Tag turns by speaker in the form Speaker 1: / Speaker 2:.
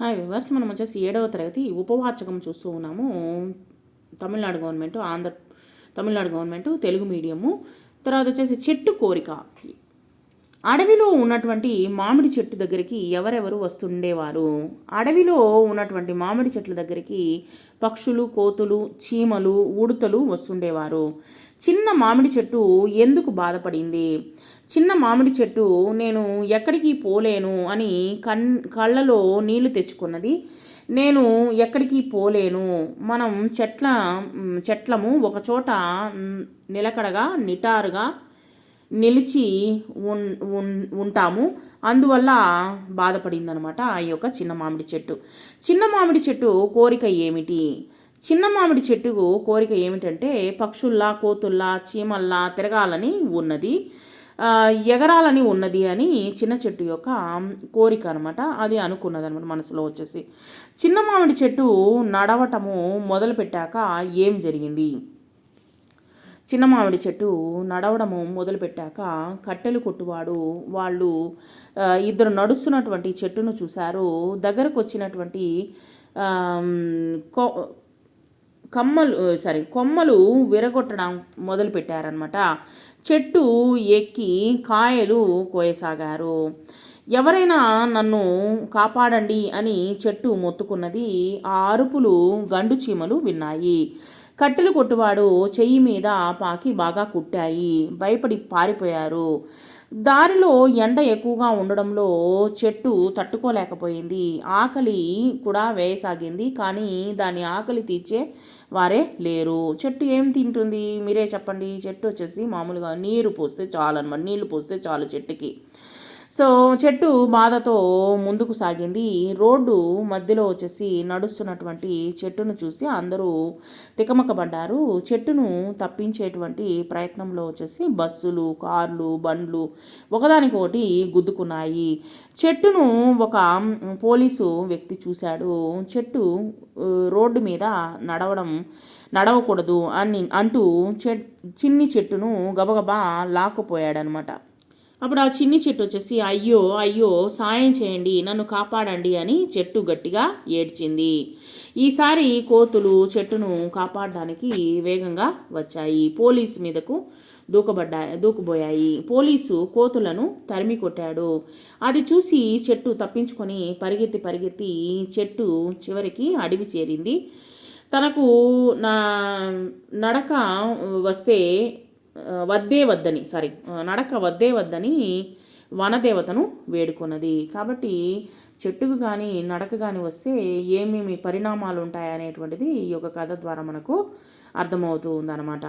Speaker 1: Hi viewers మనం వచ్చేసి ఏడవ తరగతి ఉపవాచకం చూస్తూ ఉన్నాము. Tamil Nadu government Andhra Tamil Nadu government Telugu medium. తర్వాత వచ్చేసి చెట్టు కోరిక. అడవిలో ఉన్నటువంటి మామిడి చెట్టు దగ్గరికి ఎవరెవరు వస్తుండేవారు? అడవిలో ఉన్నటువంటి మామిడి చెట్ల దగ్గరికి పక్షులు కోతులు చీమలు ఉడతలు వస్తుండేవారు. చిన్న మామిడి చెట్టు ఎందుకు బాధపడింది? చిన్న మామిడి చెట్టు నేను ఎక్కడికి పోలేను అని కన్ కళ్ళలో నీళ్ళు తెచ్చుకున్నది నేను ఎక్కడికి పోలేను. మనం చెట్ల చెట్లము ఒకచోట నిలకడగా నిటారుగా నిలిచి ఉన్ ఉంటాము. అందువల్ల బాధపడిందనమాట ఆ యొక్క చిన్న మామిడి చెట్టు. చిన్న మామిడి చెట్టు కోరిక ఏమిటి? చిన్న మామిడి చెట్టుకు కోరిక ఏమిటంటే పక్షుల్లా కోతుల్లా చీమల్లా తిరగాలని ఉన్నది. ఎగరాలని ఉన్నది అని చిన్న చెట్టు యొక్క కోరిక అనమాట. అది అనుకున్నది అనమాట మనసులో వచ్చేసి. చిన్న మామిడి చెట్టు నడవటము మొదలుపెట్టాక ఏం జరిగింది? చిన్న మామిడి చెట్టు నడవడము మొదలుపెట్టాక కట్టెలు కొట్టువాడు. వాళ్ళు ఇద్దరు నడుస్తున్నటువంటి చెట్టును చూశారు. దగ్గరకు వచ్చినటువంటి కమ్మలు సారీ కొమ్మలు విరగొట్టడం మొదలుపెట్టారనమాట చెట్టు ఎక్కి కాయలు కోయసాగారు. ఎవరైనా నన్ను కాపాడండి అని చెట్టు మొత్తుకున్నది ఆ అరుపులు గండు చీమలు విన్నాయి. కట్టెలు కొట్టువాడు చెయ్యి మీద పాకి బాగా కుట్టాయి. భయపడి పారిపోయారు. దారిలో ఎండ ఎక్కువగా ఉండడంలో చెట్టు తట్టుకోలేకపోయింది. ఆకలి కూడా వేయసాగింది. కానీ దాని ఆకలి తీర్చే వారే లేరు. చెట్టు ఏం తింటుంది? మీరే చెప్పండి. చెట్టు వచ్చేసి మామూలుగా నీరు పోస్తే చాలు అనమాట నీళ్ళు పోస్తే చాలు చెట్టుకి. సో చెట్టు బాధతో ముందుకు సాగింది. రోడ్డు మధ్యలో వచ్చేసి నడుస్తున్నటువంటి చెట్టును చూసి అందరూ తికమకబడ్డారు. చెట్టును తప్పించేటువంటి ప్రయత్నంలో వచ్చేసి బస్సులు కార్లు బండ్లు ఒకదానికొకటి గుద్దుకున్నాయి. చెట్టును ఒక పోలీసు వ్యక్తి చూశాడు. చెట్టు రోడ్డు మీద నడవడం నడవకూడదు అని అంటూ చె చిన్ని చెట్టును గబగబా లాక్కుపోయాడనమాట. అప్పుడు ఆ చిన్ని చెట్టు వచ్చేసి అయ్యో అయ్యో సాయం చేయండి నన్ను కాపాడండి అని చెట్టు గట్టిగా ఏడ్చింది. ఈసారి కోతులు చెట్టును కాపాడడానికి వేగంగా వచ్చాయి. పోలీసు మీదకు దూకబడ్డాయి దూకబోయాయి. పోలీసు కోతులను తరిమి కొట్టాడు. అది చూసి చెట్టు తప్పించుకొని పరిగెత్తి పరిగెత్తి చెట్టు చివరికి అడవి చేరింది. తనకు నా నడక వస్తే వద్దే వద్దని సారీ నడక వద్దే వద్దని వనదేవతను వేడుకున్నది. కాబట్టి చెట్టుకు కానీ నడక కానీ వస్తే ఏమేమి పరిణామాలు ఉంటాయనేటువంటిది ఈ యొక్క కథ ద్వారా మనకు అర్థమవుతూ ఉందన్నమాట.